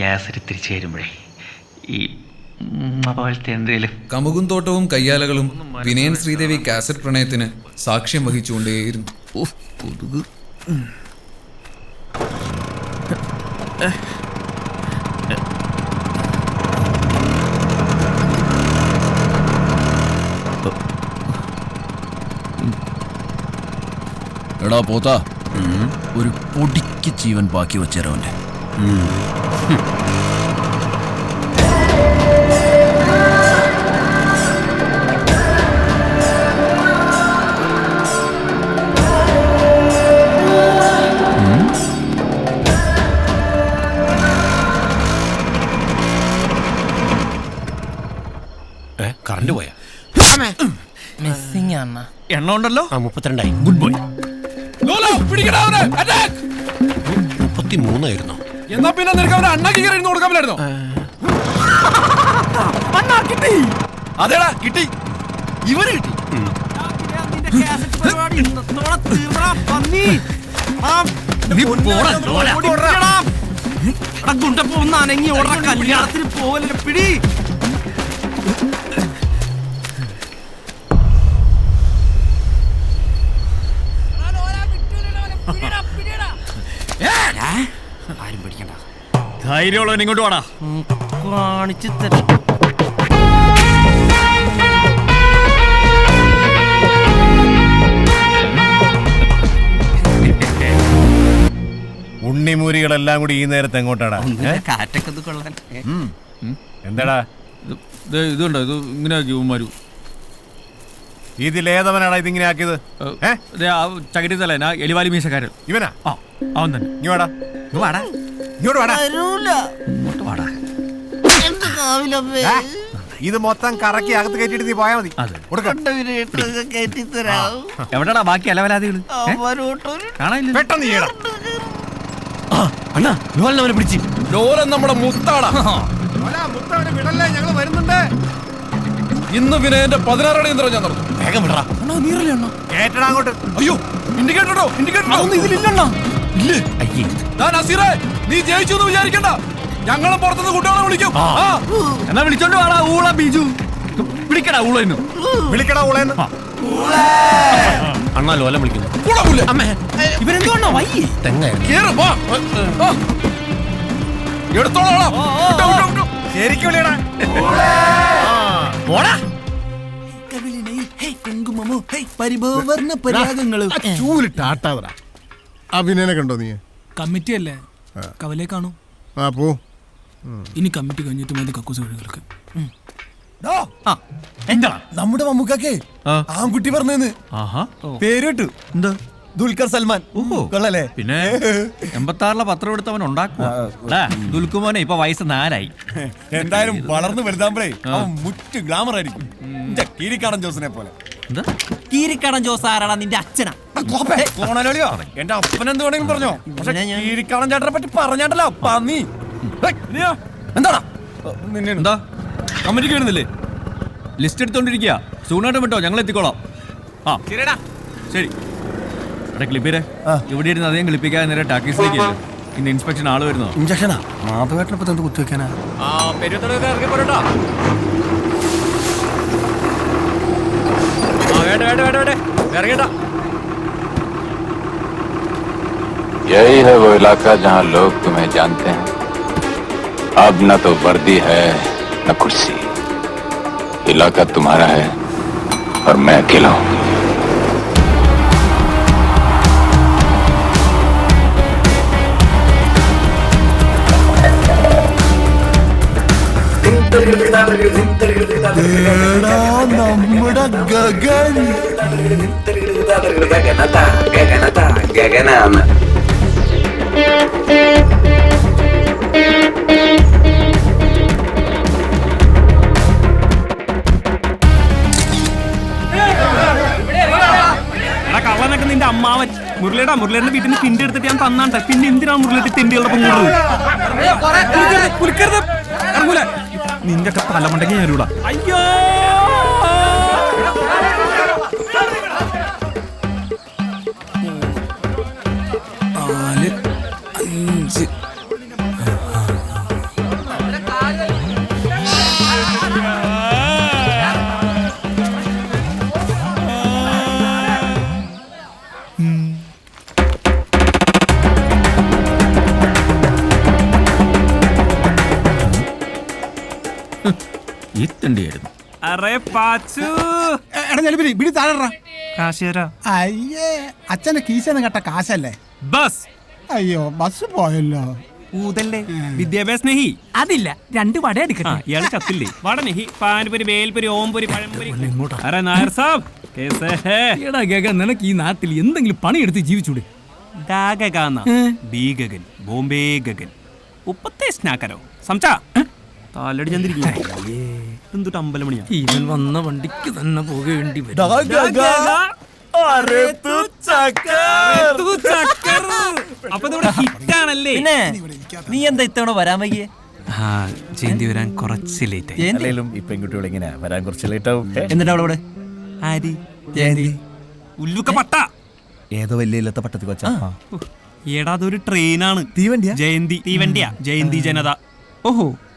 Cassette തിരിച്ചു വരുമ്പോഴേ ഈ ഉമ്മ പോലത്തെ എന്തെങ്കിലും കമുകും തോട്ടവും കയ്യാലകളും വിനയൻ ശ്രീദേവി കാസറ്റ് പ്രണയത്തിന് സാക്ഷ്യം വഹിച്ചുകൊണ്ടേയിരുന്നു. എടാ പോത്താ ഒരു പൊടിക്ക് ജീവൻ ബാക്കി വെച്ചേരവന്റെ കറണ്ട് പോയാ? മിസ്സിംഗ് എണ്ണ ഉണ്ടല്ലോ ആ മുപ്പത്തിരണ്ടായി. ഗുഡ് ബോയ് മുപ്പത്തി മൂന്നായിരുന്നു എന്നാ പിന്നെ നിനക്ക് അവരെ അണ്ണാക്കി കയറി കൊടുക്കാമല്ലായിരുന്നോ അതേടാ കിട്ടി. ഇവർ കിട്ടി. നീ പോടാ, ഗുണ്ടപ്പോ ഒന്ന് അനങ്ങി ഓടാ കല്യാണത്തിന് പോവല്ലേ പിടി. ധൈര്യമുള്ളവൻ ഇങ്ങോട്ട് വാടാ. കാണിച്ചു തരാം. ഉണ്ണിമൂരികളെല്ലാം കൂടി ഈ നേരത്തെ എങ്ങോട്ടാടാ? കാറ്റൊക്കെ ഇത് കൊള്ളാൻ എന്താടാ? ഇതുണ്ടോ? ഇത് ഇങ്ങനെ ഉമ്മാരു. ഇതിലേതവനാടാ ഇതിങ്ങനെ ആക്കിയത്? ചകിരി തലേന എലിവാലി മീശക്കാരൻ. ഇവനാ? ആ അവൻ തന്നെ. ഇങ്ങോടാ വാടാ. വാടാ. ഇങ്ങോട്ട് വാടാ. ഇങ്ങോട്ട് വാടാ. ഏ? ഇത് മൊത്തം കറക്കി അകത്ത് കയറ്റിട്ട് നീ പോയാ മതി. അതെ. കൊടുക്ക. എവിടെടാ ബാക്കി അലവലാദികൾ കാണാനില്ല പെട്ടെന്ന് അണ്ണാ പിടിച്ച്. ലോലൻ നമ്മുടെ മുത്താടാ. വിടല്ലേ? ഞങ്ങൾ വരുന്നുണ്ട്. ഇന്ന് വിനയന്റെ പതിനാറടി യന്ത്രം ഞാൻ നടന്നു വേഗം വിടറാ കേട്ടടാ അങ്ങോട്ട്. അയ്യോ ഇൻഡിക്കേറ്ററോ ഇൻഡിക്കേറ്ററോ ഇല്ലേ? അയ്യേ. ഞാൻ അസീറേ നീ ജയിച്ചു എന്ന് വിചാരിക്കണ്ട. ഞങ്ങളും പുറത്തുനിന്ന് കുട്ടികളെ വിളിക്കും. ആ. എന്നാ വിളിച്ചോണ്ട് വാടാ ഊള ബിജു. വിളിക്കടാ ഊള ഇന്ന് വിളിക്കടാ ഊളേന്ന്. അണ്ണാ ലോലം വിളിക്കുന്നു. വയ്യേ. എടുത്തോളാം. ശരിക്കും വിളിയടാ. പോടാ കുങ്കുമമോ പരിഭവർണ പരാഗങ്ങൾ. ചൂലിട്ട് ആട്ടാതറ അഭിനയനെ കണ്ടോ നീ? കമ്മിറ്റി അല്ലേ കവലേ കാണൂ. ആ പോ. ഇനി കമ്മിറ്റി കഴിഞ്ഞിട്ട് മതി കക്കൂസ് കഴികൾക്ക് എന്താ? നമ്മുടെ മമ്മൂക്കേ ആൺകുട്ടി പറഞ്ഞെന്ന്. ആഹാ. പേര് കിട്ടു എന്താ? ദുൽഖർ സൽമാൻ. കൊള്ളല്ലേ പിന്നെ എൺപത്തി ആറിലെ പത്രം എടുത്തവൻ ഉണ്ടാക്കുക ദുൽക്കുമോനെ ഇപ്പൊ വയസ്സ് നാലായി. എന്തായാലും വളർന്നു വലുതാകുമ്പോഴേ അവൻ മുറ്റ് ഗ്ലാമർ ആയിരിക്കും. കീരിക്കാടൻ ജോസിനെ പോലെ. എന്താ? കീരിക്കടൻ ജോസ് ആരാടാ? നിന്റെ അച്ഛനാ. കോണലോളിയോ എന്റെ അപ്പൻ എന്ത് വേണമെങ്കിലും പറഞ്ഞോ? പക്ഷെ കീരിക്കാടൻ ചേട്ടനെ പറ്റി പറഞ്ഞാണ്ടല്ലോ പന്നി. എന്താടാ? നിന്നെ എന്താ? കമ്മിറ്റിക്ക് വരുന്നില്ലേ? ലിസ്റ്റ് എടുത്തോണ്ടിരിക്കുക സൂണായിട്ട് വിട്ടോ ഞങ്ങൾ എത്തിക്കോളാം ആ ശരിടാ ശരി. എടാ ക്ലിപ്പിരെ ഇവിടെ ഇരുന്ന് അധികം ക്ലിപ്പിക്കാതെ നേരെ ടാക്കീസിലേക്ക് ചെല്ല്. ഇന്ന് ഇൻസ്പെക്ഷൻ ആൾ വരുന്നോ? ഇഞ്ചക്ഷനാ മാധവേട്ടനെ പറ്റി കുത്തി പോരട്ടോ വേണ്ട വേണ്ട വേണ്ട വേണ്ട ഇറങ്ങട്ടാ यही है वो इलाका जहां लोग तुम्हें जानते हैं अब न तो वर्दी है न कुर्सी इलाका तुम्हारा है और मैं अकेला हूं നമ്മുടെ ഗഗൻ ഗഗനാണ് കള്ളനൊക്കെ നിന്റെ അമ്മാവൻ മുരളിയുടെ മുരളിയുടെ വീട്ടിൽ നിന്ന് തിണ്ടി എടുത്തിട്ട് ഞാൻ തന്നാണ്ട്. പിന്നെ എന്തിനാണ് മുരളിയുടെ തിന്റെ പൊങ്ങുള്ളത് ഇറങ്ങൂല. നിന്റെ ഒക്കെ തലമുണ്ടെങ്കിൽ ഞാൻ അയ്യോ! തണ്ടിയായിരുന്നു അറേ പാച്ചു. എടാ ഞെളിപ്പിരി പിടി താഴെടാ. കാശിയരാ. അയ്യേ അച്ഛന്റെ കീശന്ന് കേട്ട കാശല്ലേ? ബസ്. അയ്യോ ബസ് പോയല്ലോ. ഊതല്ലേ? വിദ്യാഭ്യാസ അതില്ല രണ്ട് വട പാൻപുരി വേൽപുരി ഓംപുരി പഴംപുരി. നായർ സാബ്. എടാ നിനക്ക് ഈ നാട്ടിൽ എന്തെങ്കിലും പണിയെടുത്ത് ജീവിച്ചൂടെ? ഡാഗഗാന്ന ബി ഗഗൻ ബോംബെ ഗഗൻ ഉപ്പത്തെ സ്നാക്കരോ. സംച്ചാ താലടി ചന്ദ്രിക്കും എന്തുട്ട് അമ്പലമണിയാ ഇവൻ വന്ന വണ്ടിക്ക് തന്നെ പോകേണ്ടി വരും. തൂ ചക്കർ. അപ്പൊ ഇതിവിടെ ഹിറ്റാണല്ലേ? നീ എന്താ ഇത്തവണ വരാൻ വൈകിയേ? ആ ജയന്തി വരാൻ കുറച്ച് ലേറ്റ് ആയി. അല്ലെങ്കിലും ഈ പെൺകുട്ടികൾ ഇങ്ങനെ വരാൻ കുറച്ച് ലേറ്റ് ആവും. എന്നിട്ട് അവളവിടെ ആരി? ജയന്തി. ഉല്ലുക്ക പട്ട. ഏതോ വലിയ ഇല്ലാത്ത പട്ടത്തി കൊച്ച എടാ അതൊരു ട്രെയിനാണ് തീവണ്ടിയാ? ജയന്തി തീവണ്ടിയാ. ജയന്തി ജനത. ഓഹോ.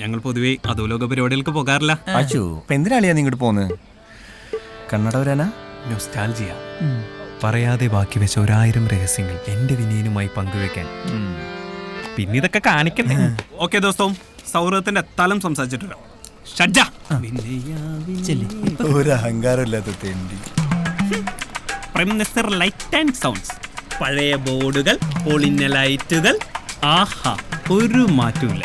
ഞങ്ങൾ പൊതുവെ അധോലോക പരിപാടികൾക്ക് പോകാറില്ല. അച്ചു എന്തിനാളിയാ നീ ഇങ്ങോട്ട് പോന്ന്? കണ്ണട വരാനാ നൊസ്റ്റാൾജിയ പറയാതെ ബാക്കി വെച്ച ഒരായിരം രഹസ്യങ്ങൾ എന്റെ വിനയനുമായി പങ്കുവെക്കാൻ. പിന്നെ ഇതൊക്കെ കാണിക്കണ്ടേ? ഓക്കെ ദോസ്തവും സൗഹൃദത്തിന്റെ തലം സംസാരിച്ചിട്ട് ഷഡ്ജ. ഒരു അഹങ്കാരം ഇല്ലാത്ത തെണ്ടി. Prime minister light and sounds പഴയ ബോർഡുകൾ പൊളിഞ്ഞ ലൈറ്റുകൾ ആഹാ ഒരു മാറ്റമില്ല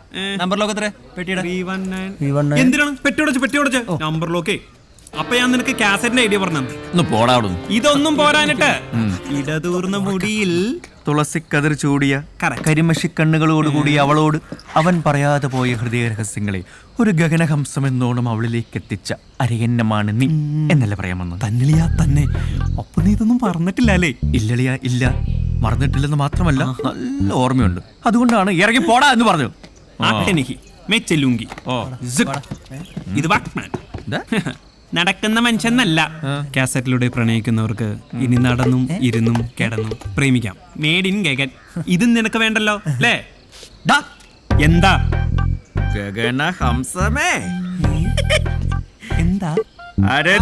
നമ്പർ ലോക്ക് എത്ര പെട്ടിയുടെ? എന്തിനാണ്? പെട്ടിയോടച്ച് പെട്ടിയോടച്ച് നമ്പർ ലോക്കേ അപ്പൊ ഞാൻ നിനക്ക് കാസറ്റിന്റെ ഐഡിയ പറഞ്ഞു ഒന്ന് പോടാ ഇതൊന്നും പോരാനിട്ട് ഇടതൂർന്ന മുടിയിൽ തുളസിക്കതിർ ചൂടിയ. കരിമഷി കണ്ണുകളോടുകൂടി അവളോട് അവൻ പറയാതെ പോയ ഹൃദയ രഹസ്യങ്ങളെ ഒരു ഗഗനഹംസം എന്നോണം അവളിലേക്ക് എത്തിച്ച അരയന്നമാണ് നീ എന്നല്ല പറയാമെന്ന്? തന്നിളിയാ തന്നെ. അപ്പൊ നീ ഇതൊന്നും പറഞ്ഞിട്ടില്ല അല്ലേ? ഇല്ലളിയ ഇല്ല. മറന്നിട്ടില്ലെന്ന് മാത്രമല്ല നല്ല ഓർമ്മയുണ്ട്. അതുകൊണ്ടാണ് ഇറങ്ങി പോടാ എന്ന് പറഞ്ഞു ഓ. സിക്. ഇത് വാക്മാൻ നടക്കുന്ന മനുഷ്യന്നല്ല കാസറ്റിലൂടെ പ്രണയിക്കുന്നവർക്ക് ഇനി നടന്നും ഇരുന്നും കിടന്നും പ്രേമിക്കാം. മേഡ് ഇൻ ഗഗൻ ഇത് നിനക്ക് വേണ്ടല്ലോ അല്ലേ? ഡാ, എന്താ? ഗഗനഹംസമേ എന്താ? അരെ